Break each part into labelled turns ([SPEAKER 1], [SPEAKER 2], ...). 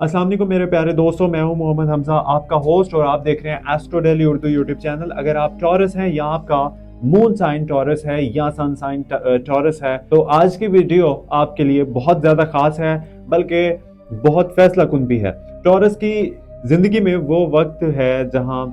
[SPEAKER 1] السلام علیکم میرے پیارے دوستوں، میں ہوں محمد حمزہ، آپ کا ہوسٹ اور آپ دیکھ رہے ہیں Astro Daily Urdu YouTube channel اگر آپ ٹورس ہیں یا آپ کا مون سائن ٹورس ہے یا سن سائن ٹورس ہے، تو آج کی ویڈیو آپ کے لیے بہت زیادہ خاص ہے، بلکہ بہت فیصلہ کن بھی ہے۔ ٹورس کی زندگی میں وہ وقت ہے جہاں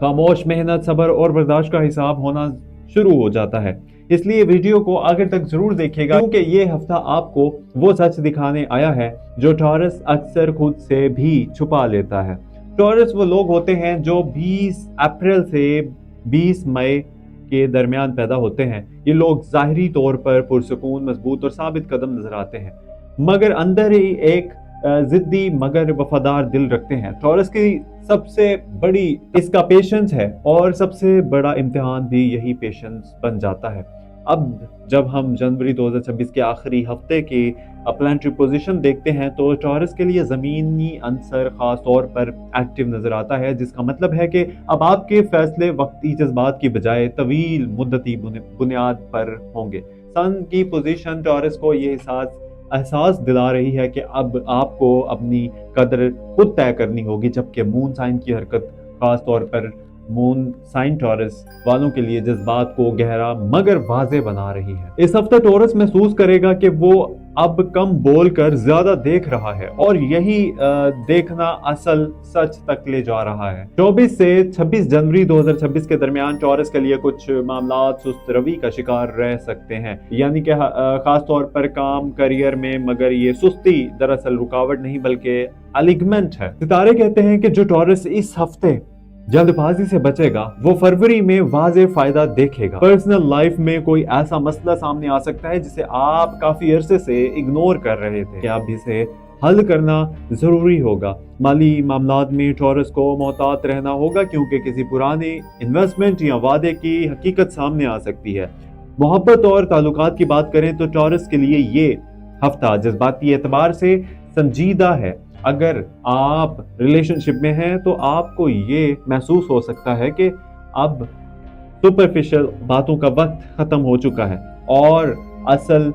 [SPEAKER 1] خاموش، محنت، صبر اور برداشت کا حساب ہونا شروع ہو جاتا ہے۔ اس لیے ویڈیو کو آگے تک ضرور دیکھے گا، کیونکہ یہ ہفتہ آپ کو وہ سچ دکھانے آیا ہے جو ٹورس اکثر خود سے بھی چھپا لیتا ہے۔ ٹورس وہ لوگ ہوتے ہیں جو بیس اپریل سے بیس مئی کے درمیان پیدا ہوتے ہیں۔ یہ لوگ ظاہری طور پر پرسکون، مضبوط اور ثابت قدم نظر آتے ہیں۔ مگر اندر ہی ایک ضدی مگر وفادار دل رکھتے ہیں۔ ٹورس کی سب سے بڑی، اس کا پیشنس ہے اور سب سے بڑا امتحان بھی یہی پیشنس بن جاتا ہے۔ اب جب ہم جنوری دو ہزار چھبیس کے آخری ہفتے کی پلانٹری پوزیشن دیکھتے ہیں تو ٹورس کے لیے زمینی عنصر خاص طور پر ایکٹیو نظر آتا ہے، جس کا مطلب ہے کہ اب آپ کے فیصلے وقتی جذبات کی بجائے طویل مدتی بنیاد پر ہوں گے۔ سن کی پوزیشن ٹورس کو یہ احساس احساس دلا رہی ہے کہ اب آپ کو اپنی قدر خود طے کرنی ہوگی، جبکہ مون سائن کی حرکت خاص طور پر مون سائن ٹورس والوں کے لیے جذبات کو گہرا مگر واضح بنا رہی ہے۔ اس ہفتے ٹورس محسوس کرے گا کہ وہ اب کم بول کر زیادہ دیکھ رہا ہے اور یہی دیکھنا اصل سچ تک لے جا رہا ہے۔ چوبیس سے چھبیس جنوری دو ہزار چھبیس کے درمیان ٹورس کے لیے کچھ معاملات سست روی کا شکار رہ سکتے ہیں۔ یعنی کہ خاص طور پر کام، کریئر میں، مگر یہ سستی دراصل رکاوٹ نہیں بلکہ الیگمنٹ ہے۔ ستارے کہتے ہیں کہ جو ٹورس اس ہفتے جلد بازی سے بچے گا۔ وہ فروری میں واضح فائدہ دیکھے گا۔ پرسنل لائف میں کوئی ایسا مسئلہ سامنے آ سکتا ہے جسے آپ کافی عرصے سے اگنور کر رہے تھے۔ کہ اب اسے حل کرنا ضروری ہوگا؟ مالی معاملات میں ٹورس کو محتاط رہنا ہوگا کیونکہ کسی پرانے انویسٹمنٹ یا وعدے کی حقیقت سامنے آ سکتی ہے۔ محبت اور تعلقات کی بات کریں تو ٹورس کے لیے یہ ہفتہ جذباتی اعتبار سے سنجیدہ ہے۔ اگر آپ ریلیشن شپ میں ہیں تو آپ کو یہ محسوس ہو سکتا ہے کہ اب سپرفیشل باتوں کا وقت ختم ہو چکا ہے اور اصل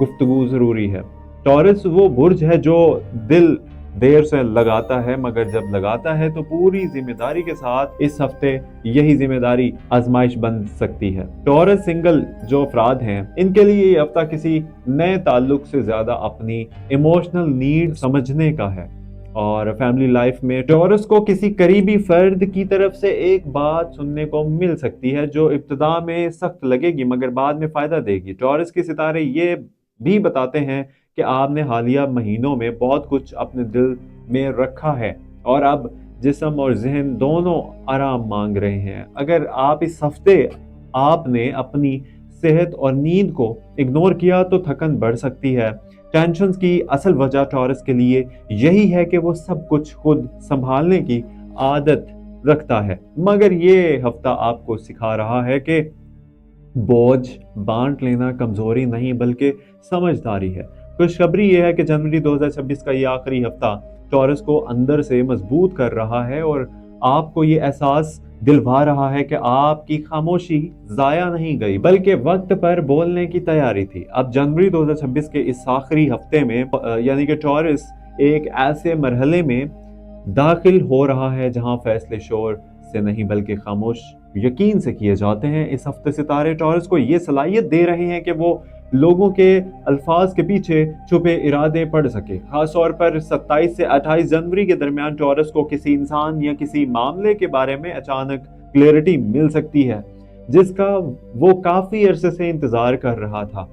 [SPEAKER 1] گفتگو ضروری ہے۔ ٹورس وہ برج ہے جو دل دیر سے لگاتا ہے، مگر جب لگاتا ہے تو پوری ذمہ داری کے ساتھ اس ہفتے یہی ذمہ داری آزمائش بن سکتی ہے۔ ٹورس سنگل جو افراد ہیں، ان کے لیے یہ ہفتہ کسی نئے تعلق سے زیادہ اپنی ایموشنل نیڈ سمجھنے کا ہے۔ اور فیملی لائف میں ٹورس کو کسی قریبی فرد کی طرف سے ایک بات سننے کو مل سکتی ہے، جو ابتدا میں سخت لگے گی مگر بعد میں فائدہ دے گی۔ ٹورس کے ستارے یہ بھی بتاتے ہیں کہ آپ نے حالیہ مہینوں میں بہت کچھ اپنے دل میں رکھا ہے اور اب جسم اور ذہن دونوں آرام مانگ رہے ہیں۔ اگر آپ اس ہفتے آپ نے اپنی صحت اور نیند کو اگنور کیا تو تھکن بڑھ سکتی ہے۔ ٹینشنز کی اصل وجہ ٹورس کے لیے یہی ہے کہ وہ سب کچھ خود سنبھالنے کی عادت رکھتا ہے۔ مگر یہ ہفتہ آپ کو سکھا رہا ہے کہ بوجھ بانٹ لینا کمزوری نہیں بلکہ سمجھداری ہے۔ خوشخبری یہ ہے کہ جنوری دو ہزار چھبیس کا یہ آخری ہفتہ ٹورس کو اندر سے مضبوط کر رہا ہے اور آپ کو یہ احساس دلوا رہا ہے کہ آپ کی خاموشی ضائع نہیں گئی، بلکہ وقت پر بولنے کی تیاری تھی۔ اب جنوری دو ہزار چھبیس کے اس آخری ہفتے میں یعنی کہ ٹورس ایک ایسے مرحلے میں داخل ہو رہا ہے جہاں فیصلے شور سے نہیں، بلکہ خاموش یقین سے کیے جاتے ہیں۔ اس ہفتے ستارے ٹورس کو یہ صلاحیت دے رہے ہیں کہ وہ لوگوں کے الفاظ کے پیچھے چھپے ارادے پڑ سکے۔ خاص طور پر ستائیس سے اٹھائیس جنوری کے درمیان ٹورس کو کسی انسان یا کسی معاملے کے بارے میں اچانک کلیئرٹی مل سکتی ہے، جس کا وہ کافی عرصے سے انتظار کر رہا تھا۔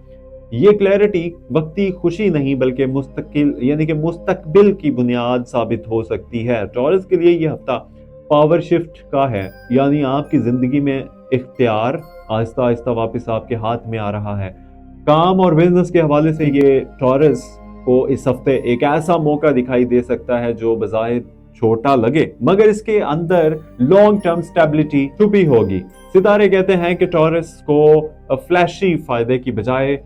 [SPEAKER 1] یہ کلیئرٹی وقتی خوشی نہیں بلکہ مستقل یعنی کہ مستقبل کی بنیاد ثابت ہو سکتی ہے۔ ٹورس کے لیے یہ ہفتہ پاور شفٹ کا ہے یعنی آپ کی زندگی میں اختیار آہستہ آہستہ واپس آپ کے ہاتھ میں آ رہا ہے۔ کام اور بزنس کے حوالے سے یہ ٹورس کو اس ہفتے ایک ایسا موقع دکھائی دے سکتا ہے جو بظاہر چھوٹا لگے، مگر اس کے اندر لانگ ٹرم سٹیبلٹی چھپی ہوگی۔ ستارے کہتے ہیں کہ ٹورس کو فلیشی فائدے کی بجائے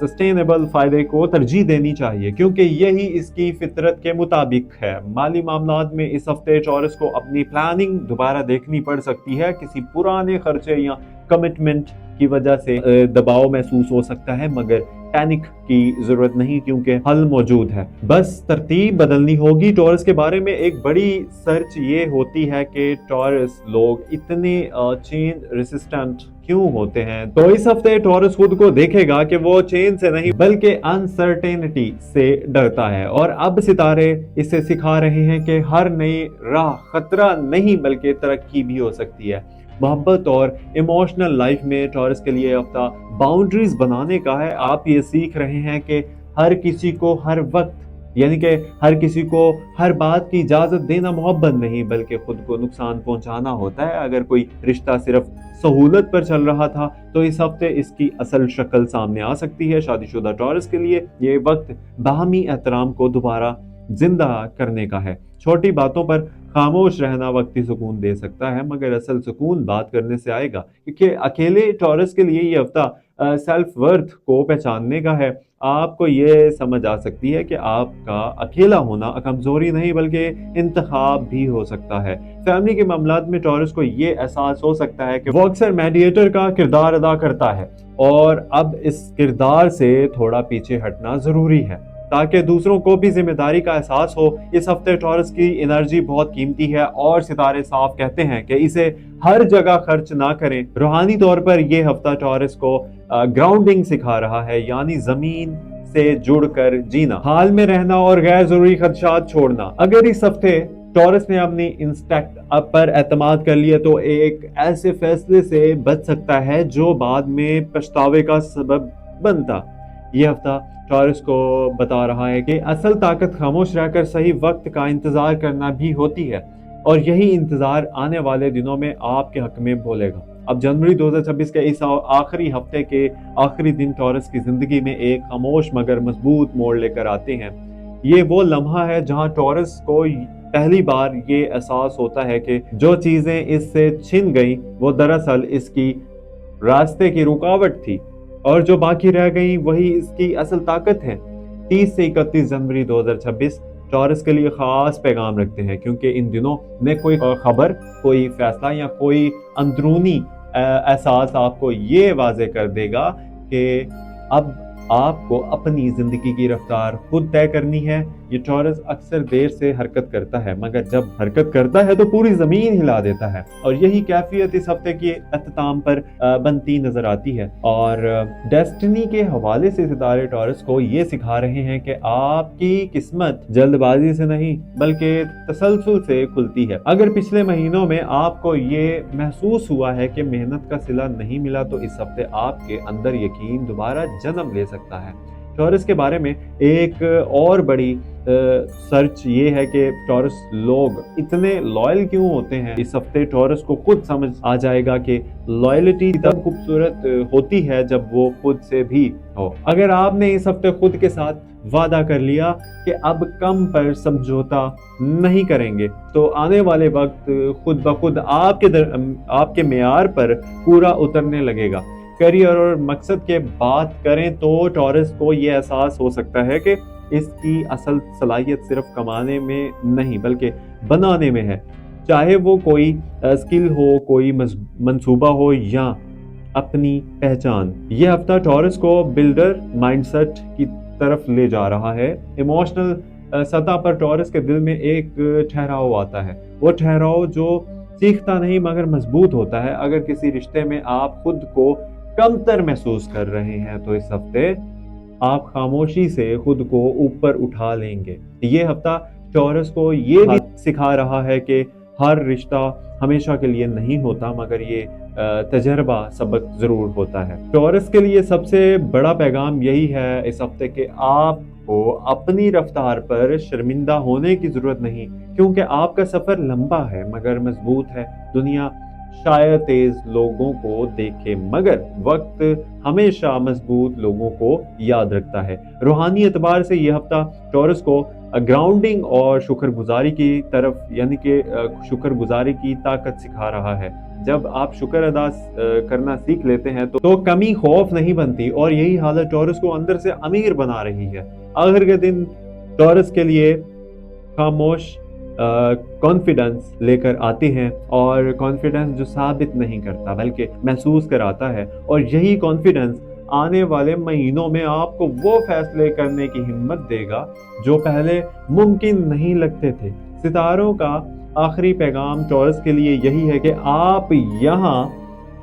[SPEAKER 1] سسٹینیبل فائدے کو ترجیح دینی چاہیے، کیونکہ یہی اس کی فطرت کے مطابق ہے۔ مالی معاملات میں اس ہفتے ٹورس کو اپنی پلاننگ دوبارہ دیکھنی پڑ سکتی ہے۔ کسی پرانے خرچے یا کمٹمنٹ کی وجہ سے دباؤ محسوس ہو سکتا ہے، مگر پینک کی ضرورت نہیں کیونکہ حل موجود ہے۔ بس ترتیب بدلنی ہوگی۔ ٹورس کے بارے میں ایک بڑی سرچ یہ ہوتی ہے کہ ٹورس لوگ اتنے چینج ریسسٹنٹ کیوں ہوتے ہیں؟ تو اس ہفتے ٹورس خود کو دیکھے گا کہ وہ چین سے نہیں بلکہ انسرٹینٹی سے ڈرتا ہے۔ اور اب ستارے اسے سکھا رہے ہیں کہ ہر نئی راہ خطرہ نہیں بلکہ ترقی بھی ہو سکتی ہے۔ محبت اور ایموشنل لائف میں ٹورس کے لیے ہفتہ باؤنڈریز بنانے کا ہے۔ آپ یہ سیکھ رہے ہیں کہ ہر کسی کو ہر وقت یعنی کہ ہر کسی کو ہر بات کی اجازت دینا محبت نہیں، بلکہ خود کو نقصان پہنچانا ہوتا ہے۔ اگر کوئی رشتہ صرف سہولت پر چل رہا تھا، تو اس ہفتے اس کی اصل شکل سامنے آ سکتی ہے۔ شادی شدہ ٹورس کے لیے یہ وقت باہمی احترام کو دوبارہ زندہ کرنے کا ہے۔ چھوٹی باتوں پر خاموش رہنا وقتی سکون دے سکتا ہے، مگر اصل سکون بات کرنے سے آئے گا، کیونکہ اکیلے ٹورس کے لیے یہ ہفتہ سیلف ورتھ کو پہچاننے کا ہے۔ آپ کو یہ سمجھ آ سکتی ہے کہ آپ کا اکیلا ہونا کمزوری نہیں، بلکہ انتخاب بھی ہو سکتا ہے۔ فیملی کے معاملات میں ٹورس کو یہ احساس ہو سکتا ہے کہ وہ اکثر میڈیٹر کا کردار ادا کرتا ہے، اور اب اس کردار سے تھوڑا پیچھے ہٹنا ضروری ہے۔ تاکہ دوسروں کو بھی ذمہ داری کا احساس ہو۔ اس ہفتے ٹورس کی انرجی بہت قیمتی ہے اور ستارے صاف کہتے ہیں کہ اسے ہر جگہ خرچ نہ کریں۔ روحانی طور پر یہ ہفتہ ٹورس کو گراؤنڈنگ سکھا رہا ہے یعنی زمین سے جڑ کر جینا۔ حال میں رہنا اور غیر ضروری خدشات چھوڑنا۔ اگر اس ہفتے ٹورس نے اپنی انسٹیکٹ اپ پر اعتماد کر لیا تو ایک ایسے فیصلے سے بچ سکتا ہے جو بعد میں پچھتاوے کا سبب بنتا۔ یہ ہفتہ ٹورس کو بتا رہا ہے کہ اصل طاقت خاموش رہ کر صحیح وقت کا انتظار کرنا بھی ہوتی ہے اور یہی انتظار آنے والے دنوں میں آپ کے حق میں بولے گا۔ اب جنوری دو ہزار چھبیس کے اس آخری ہفتے کے آخری دن ٹورس کی زندگی میں ایک خاموش مگر مضبوط موڑ لے کر آتے ہیں۔ یہ وہ لمحہ ہے جہاں ٹورس کو پہلی بار یہ احساس ہوتا ہے کہ جو چیزیں اس سے چھن گئیں وہ دراصل اس کی راستے کی رکاوٹ تھی۔ اور جو باقی رہ گئی وہی اس کی اصل طاقت ہے تیس سے اکتیس جنوری دو ہزار چھبیس ٹورس کے لیے خاص پیغام رکھتے ہیں، کیونکہ ان دنوں میں کوئی خبر، کوئی فیصلہ یا کوئی اندرونی احساس آپ کو یہ واضح کر دے گا کہ اب آپ کو اپنی زندگی کی رفتار خود طے کرنی ہے۔ یہ ٹورس اکثر دیر سے حرکت کرتا ہے، مگر جب حرکت کرتا ہے تو پوری زمین ہلا دیتا ہے۔ اور یہی کیفیت اس ہفتے کی اختتام پر بنتی نظر آتی ہے۔ اور ڈیسٹنی کے حوالے سے ستارے ٹورس کو یہ سکھا رہے ہیں کہ آپ کی قسمت جلد بازی سے نہیں، بلکہ تسلسل سے کھلتی ہے۔ اگر پچھلے مہینوں میں آپ کو یہ محسوس ہوا ہے کہ محنت کا صلہ نہیں ملا، تو اس ہفتے آپ کے اندر یقین دوبارہ جنم لے سکتا ہے۔ ٹورس کے بارے میں ایک اور بڑی سرچ یہ ہے کہ ٹورس لوگ اتنے لائل کیوں ہوتے ہیں؟ اس ہفتے ٹورس کو خود سمجھ آ جائے گا کہ لائلٹی تب خوبصورت ہوتی ہے جب وہ خود سے بھی ہو۔ اگر آپ نے اس ہفتے خود کے ساتھ وعدہ کر لیا کہ اب کم پر سمجھوتا نہیں کریں گے، تو آنے والے وقت خود بخود آپ کے در... آپ کے معیار پر پورا اترنے لگے گا۔ کریئر اور مقصد کے بات کریں تو ٹورس کو یہ احساس ہو سکتا ہے کہ اس کی اصل صلاحیت صرف کمانے میں نہیں، بلکہ بنانے میں ہے۔ چاہے وہ کوئی اسکل ہو، کوئی منصوبہ ہو یا اپنی پہچان۔ یہ ہفتہ ٹورس کو بلڈر مائنڈ سیٹ کی طرف لے جا رہا ہے۔ ایموشنل سطح پر ٹورس کے دل میں ایک ٹھہراؤ آتا ہے۔ وہ ٹھہراؤ جو سیکھتا نہیں مگر مضبوط ہوتا ہے۔ اگر کسی رشتے میں آپ خود کو کم تر محسوس کر رہے ہیں تو اس ہفتے آپ خاموشی سے خود کو اوپر اٹھا لیں گے۔ یہ ہفتہ ٹورس کو یہ بھی سکھا رہا ہے کہ ہر رشتہ ہمیشہ کے لیے نہیں ہوتا، مگر یہ تجربہ سبق ضرور ہوتا ہے۔ ٹورس کے لیے سب سے بڑا پیغام یہی ہے اس ہفتے کہ آپ کو اپنی رفتار پر شرمندہ ہونے کی ضرورت نہیں، کیونکہ آپ کا سفر لمبا ہے، مگر مضبوط ہے۔ دنیا شاید تیز لوگوں کو دیکھے مگر وقت ہمیشہ مضبوط لوگوں کو یاد رکھتا ہے۔ روحانی اعتبار سے یہ ہفتہ ٹورس کو گراؤنڈنگ اور شکر گزاری کی طرف یعنی کہ شکر گزاری کی طاقت سکھا رہا ہے۔ جب آپ شکر ادا کرنا سیکھ لیتے ہیں تو کمی خوف نہیں بنتی اور یہی حالت ٹورس کو اندر سے امیر بنا رہی ہے۔ آخر کے دن ٹورس کے لیے خاموش کانفیڈنس لے کر آتے ہیں اور کانفیڈنس جو ثابت نہیں کرتا، بلکہ محسوس کراتا ہے۔ اور یہی کانفیڈنس آنے والے مہینوں میں آپ کو وہ فیصلے کرنے کی ہمت دے گا جو پہلے ممکن نہیں لگتے تھے۔ ستاروں کا آخری پیغام ٹورس کے لیے یہی ہے کہ آپ یہاں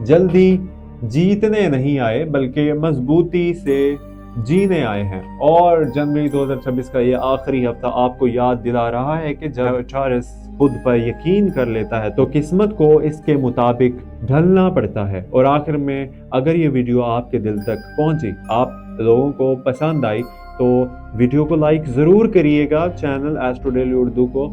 [SPEAKER 1] جلدی جیتنے نہیں آئے، بلکہ مضبوطی سے جینے آئے ہیں۔ اور جنوری دو ہزار چھبیس کا یہ آخری ہفتہ آپ کو یاد دلا رہا ہے کہ جب چارس خود پر یقین کر لیتا ہے تو قسمت کو اس کے مطابق ڈھلنا پڑتا ہے۔ اور آخر میں اگر یہ ویڈیو آپ کے دل تک پہنچی، آپ لوگوں کو پسند آئی تو ویڈیو کو لائک ضرور کریے گا۔ چینل ایسٹرو ڈیلی اردو کو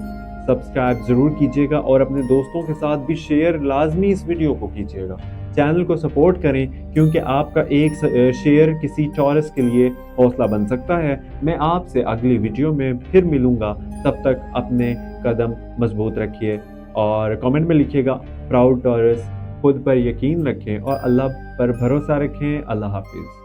[SPEAKER 1] سبسکرائب ضرور کیجیے گا اور اپنے دوستوں کے ساتھ بھی شیئر لازمی اس ویڈیو کو کیجیے گا۔ چینل کو سپورٹ کریں کیونکہ آپ کا ایک شیئر کسی چورس کے لیے حوصلہ بن سکتا ہے۔ میں آپ سے اگلی ویڈیو میں پھر ملوں گا۔ تب تک اپنے قدم مضبوط رکھیے اور کامنٹ میں لکھیے گا۔ پراؤڈ ٹورس، خود پر یقین رکھیں اور اللہ پر بھروسہ رکھیں۔ اللہ حافظ۔